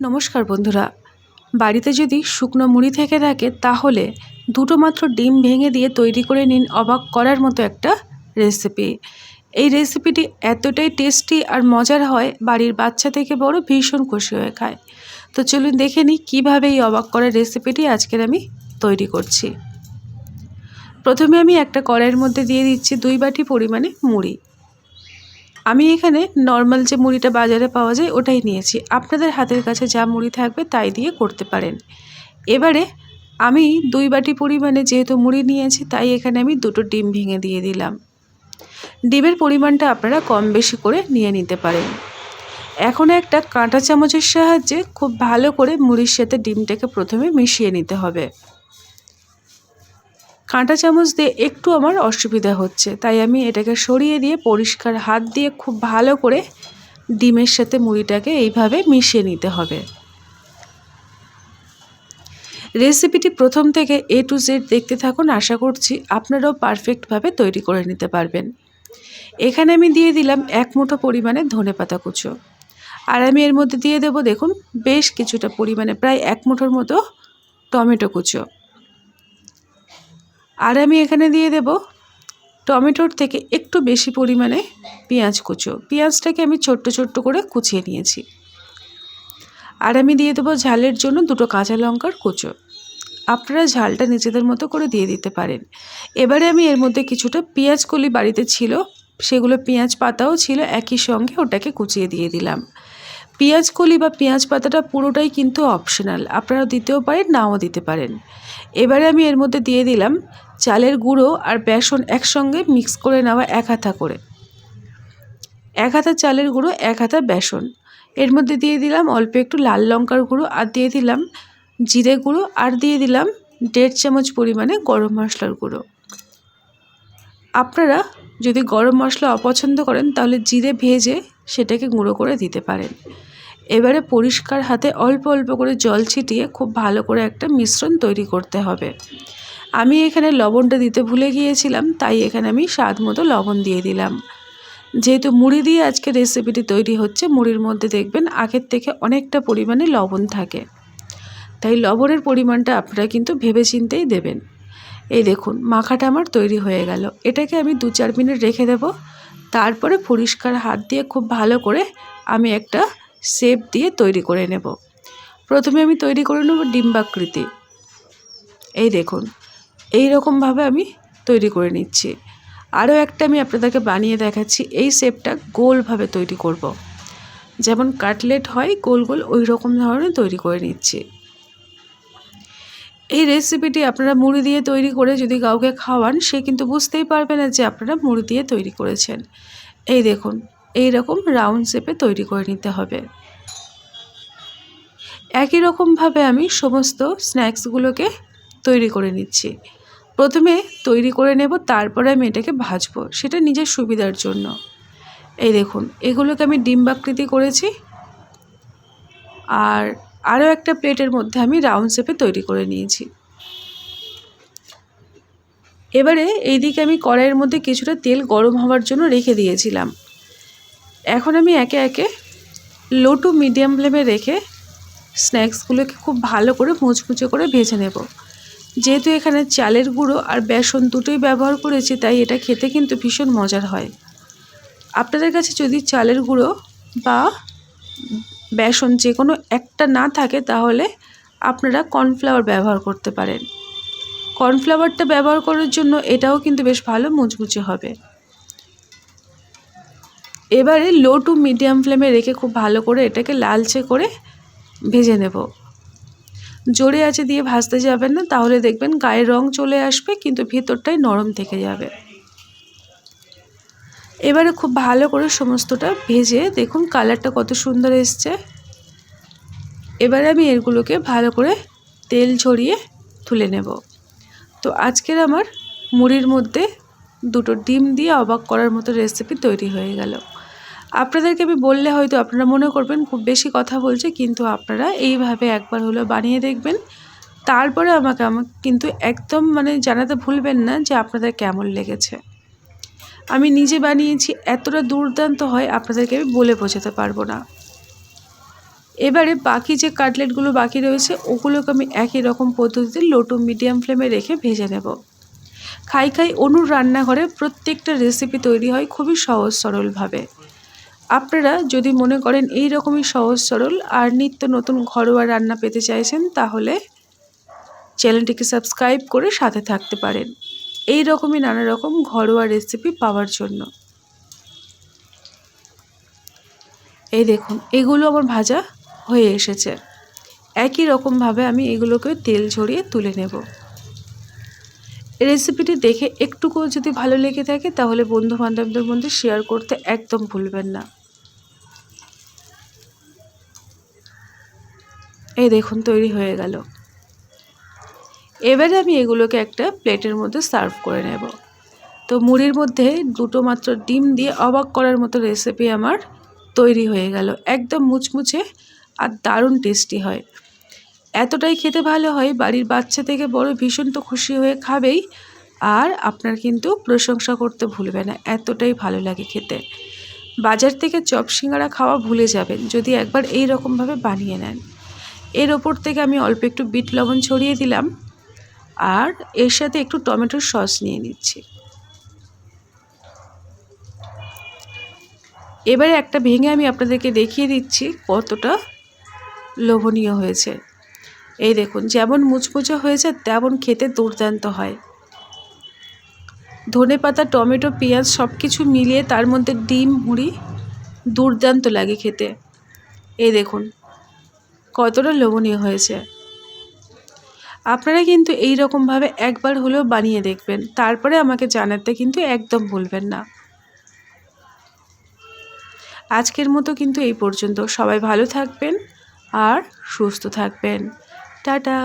নমস্কার বন্ধুরা। বাড়িতে যদি শুকনো মুড়ি থেকে থাকে, তাহলে দুটো মাত্র ডিম ভেঙে দিয়ে তৈরি করে নিন অবাক করার মতো একটা রেসিপি এই রেসিপিটি এতটাই টেস্টি আর মজার হয়, বাড়ির বাচ্চা থেকে বড় ভীষণ খুশি হয়ে খায়। তো চলুন দেখে নিই কীভাবে এই অবাক করার রেসিপিটি আজকের আমি তৈরি করছি। প্রথমে আমি একটা কড়াইয়ের মধ্যে দিয়ে দিচ্ছি দুই বাটি পরিমাণে মুড়ি। আমি এখানে নর্মাল যে মুড়িটা বাজারে পাওয়া যায় ওটাই নিয়েছি। আপনাদের হাতের কাছে যা মুড়ি থাকবে তাই দিয়ে করতে পারেন। এবারে আমি দুই বাটি পরিমাণে যেহেতু মুড়ি নিয়েছি, তাই এখানে আমি দুটো ডিম ভেঙে দিয়ে দিলাম। ডিমের পরিমাণটা আপনারা কম বেশি করে নিয়ে নিতে পারেন। এখন একটা কাঁটা চামচের সাহায্যে খুব ভালো করে মুড়ির সাথে ডিমটাকে প্রথমে মিশিয়ে নিতে হবে। কাঁটা চামচ দিয়ে একটু আমার অসুবিধা হচ্ছে। তাই আমি এটাকে সরিয়ে দিয়ে পরিষ্কার হাত দিয়ে খুব ভালো করে ডিমের সাথে মুড়িটাকে এইভাবে মিশিয়ে নিতে হবে। রেসিপিটি প্রথম থেকে এ টু জেড দেখতে থাকুন, আশা করছি আপনারাও পারফেক্টভাবে তৈরি করে নিতে পারবেন। এখানে আমি দিয়ে দিলাম এক মুঠো পরিমাণে ধনে পাতা কুচো। আর আমি এর মধ্যে দিয়ে দেব, দেখুন, বেশ কিছুটা পরিমাণে, প্রায় এক মুঠোর মতো টমেটো কুচো। আর আমি এখানে দিয়ে দেব টমেটোর থেকে একটু বেশি পরিমাণে পেঁয়াজ কুচো। পেঁয়াজটাকে আমি ছোট্ট ছোট্ট করে কুচিয়ে নিয়েছি। আর আমি দিয়ে দেবো ঝালের জন্য দুটো কাঁচা লঙ্কার কুচো। আপনারা ঝালটা নিজেদের মতো করে দিয়ে দিতে পারেন। এবারে আমি এর মধ্যে কিছুটা পেঁয়াজ কলি বাড়িতে ছিল, সেগুলো পেঁয়াজ পাতাও ছিল, একই সঙ্গে ওটাকে কুচিয়ে দিয়ে দিলাম। পেঁয়াজ কলি বা পেঁয়াজ পাতাটা পুরোটাই কিন্তু অপশনাল আপনারা দিতেও পারেন, নাও দিতে পারেন। এবারে আমি এর মধ্যে দিয়ে দিলাম চালের গুঁড়ো আর বেসন একসঙ্গে মিক্স করে নেওয়া এক হাতা করে। এক হাতা চালের গুঁড়ো, এক হাতা বেসন। এর মধ্যে দিয়ে দিলাম অল্প একটু লাল লঙ্কার গুঁড়ো আর দিয়ে দিলাম জিরে গুঁড়ো আর দিয়ে দিলাম দেড় চামচ পরিমাণে গরম মশলার গুঁড়ো। আপনারা যদি গরম মশলা অপছন্দ করেন, তাহলে জিরে ভেজে সেটাকে গুঁড়ো করে দিতে পারেন। এবারে পরিষ্কার হাতে অল্প অল্প করে জল ছিটিয়ে খুব ভালো করে একটা মিশ্রণ তৈরি করতে হবে। আমি এখানে লবণটা দিতে ভুলে গিয়েছিলাম, তাই এখানে আমি স্বাদ মতো লবণ দিয়ে দিলাম। যেহেতু মুড়ি দিয়ে আজকে রেসিপিটি তৈরি হচ্ছে, মুড়ির মধ্যে দেখবেন আগের থেকে অনেকটা পরিমাণে লবণ থাকে। তাই লবণের পরিমাণটা আপনারা কিন্তু ভেবে চিন্তেই দেবেন। এই দেখুন, মাখাটা আমার তৈরি হয়ে গেল। এটাকে আমি দু চার মিনিট রেখে দেব। তারপরে পরিষ্কার হাত দিয়ে খুব ভালো করে আমি একটা শেপ দিয়ে তৈরি করে নেব। প্রথমে আমি তৈরি করে নেব ডিম্বাকৃতি। এই দেখুন এই রকমভাবে আমি তৈরি করে নিচ্ছি। আরও একটা আমি আপনাদেরকে বানিয়ে দেখাচ্ছি, এই শেপটা গোলভাবে তৈরি করব। যেমন কাটলেট হয়, গোল গোল ওই রকম ধরনের তৈরি করে নিচ্ছি। এই রেসিপিটি আপনারা মুড়ি দিয়ে তৈরি করে যদি কাউকে খাওয়ান, সে কিন্তু বুঝতেই পারবে না যে আপনারা মুড়ি দিয়ে তৈরি করেছেন। এই দেখুন এই রকম রাউন্ড শেপে তৈরি করে নিতে হবে। একই রকমভাবে আমি সমস্ত স্ন্যাক্সগুলোকে তৈরি করে নিচ্ছি। প্রথমে তৈরি করে নেব, তারপরে আমি এটাকে ভাজবো। সেটা নিজের সুবিধার জন্য। এই দেখুন, এগুলোকে আমি ডিম্বাকৃতি করেছি। আর আরও একটা প্লেটের মধ্যে আমি রাউন্ড শেপে তৈরি করে নিয়েছি। এবারে এইদিকে আমি কড়াইয়ের মধ্যে কিছুটা তেল গরম হওয়ার জন্য রেখে দিয়েছিলাম। এখন আমি একে একে লো টু মিডিয়াম ফ্লেমে রেখে স্ন্যাক্সগুলোকে খুব ভালো করে মুচমুচে করে ভেজে নেব। যেহেতু এখানে চালের গুঁড়ো আর বেসন দুটোই ব্যবহার করেছি, তাই এটা খেতে কিন্তু ভীষণ মজার হয়। আপনাদের কাছে যদি চালের গুঁড়ো বা বেসন যে কোনো একটা না থাকে, তাহলে আপনারা কর্নফ্লাওয়ার ব্যবহার করতে পারেন। কর্নফ্লাওয়ারটা ব্যবহার করার জন্য এটাও কিন্তু বেশ ভালো মুচমুচে হবে। এবারে লো টু মিডিয়াম ফ্লেমে রেখে খুব ভালো করে এটাকে লালচে করে ভেজে নেব। জোরে আছে দিয়ে ভাজতে যাবেন না, তাহলে দেখবেন গায়ের রং চলে আসবে, কিন্তু ভেতরটাই নরম থেকে যাবে। এবারে খুব ভালো করে সমস্তটা ভেজে দেখুন কালারটা কত সুন্দর এসছে। এবারে আমি এগুলোকে ভালো করে তেল ছড়িয়ে তুলে নেব। তো আজকের আমার মুড়ির মধ্যে দুটো ডিম দিয়ে অবাক করার মতো রেসিপি তৈরি হয়ে গেল। আপনাদেরকে আমি বললে হয়তো আপনারা মনে করবেন খুব বেশি কথা বলছে, কিন্তু আপনারা এইভাবে একবার হলো বানিয়ে দেখবেন। তারপরে আমাকে আমাকে কিন্তু একদম মানে জানাতে ভুলবেন না যে আপনাদের কেমন লেগেছে। আমি নিজে বানিয়েছি, এতটা দুর্দান্ত হয় আপনাদেরকে আমি বলে বোঝাতে পারব না। এবারে বাকি যে কাটলেটগুলো বাকি রয়েছে, ওগুলোকে আমি একই রকম পদ্ধতিতে লো টু মিডিয়াম ফ্লেমে রেখে ভেজে নেব। খাই খাই অনুর রান্নাঘরে প্রত্যেকটা রেসিপি তৈরি হয় খুবই সহজ সরলভাবে। আপনারা যদি মনে করেন এই রকমই সহজ সরল আর নিত্য নতুন ঘরোয়া রান্না পেতে চাইছেন, তাহলে চ্যানেলটিকে সাবস্ক্রাইব করে সাথে থাকতে পারেন। এই রকমই নানা রকম ঘরোয়া রেসিপি পাওয়ার জন্য। এই দেখুন, এগুলো আমার ভাজা হয়ে এসেছে। একই রকমভাবে আমি এগুলোকে তেল ঝরিয়ে তুলে নেব। রেসিপিটি দেখে একটুকুও যদি ভালো লেগে থাকে, তাহলে বন্ধু বান্ধবদের মধ্যে শেয়ার করতে একদম ভুলবেন না। এই দেখুন, তৈরি হয়ে গেল। এবারে আমি এগুলোকে একটা প্লেটের মধ্যে সার্ভ করে নেব। তো মুড়ির মধ্যে দুটো মাত্র ডিম দিয়ে অবাক করার মতো রেসিপি আমার তৈরি হয়ে গেল। একদম মুচমুচে আর দারুণ টেস্টি হয়। এতটাই খেতে ভালো হয়, বাড়ির বাচ্চা থেকে বড় ভীষণ তো খুশি হয়ে খাবেই। আর আপনার কিন্তু প্রশংসা করতে ভুলবে না, এতটাই ভালো লাগে খেতে। বাজার থেকে চপ সিঙ্গারা খাওয়া ভুলে যাবেন, যদি একবার এই রকমভাবে বানিয়ে নেন। এর ওপর থেকে আমি অল্প একটু বিট লবণ ছড়িয়ে দিলাম আর এর সাথে একটু টমেটোর সস নিয়ে নিচ্ছি। এবারে একটা ভেঙে আমি আপনাদেরকে দেখিয়ে দিচ্ছি কতটা লোভনীয় হয়েছে। এই দেখুন, যেমন মুচমুচে হয়েছে, তেমন খেতে দুর্দান্ত হয়। ধনে পাতা, টমেটো, পেঁয়াজ সব কিছু মিলিয়ে তার মধ্যে ডিম, মুড়ি দুর্দান্ত লাগে খেতে। এই দেখুন কতটা লোভনীয় হয়েছে। আপনারা কিন্তু এই রকমভাবে একবার হলেও বানিয়ে দেখবেন, তারপরে আমাকে জানাতে কিন্তু একদম ভুলবেন না। আজকের মতো কিন্তু এই পর্যন্ত। সবাই ভালো থাকবেন আর সুস্থ থাকবেন। টাটা।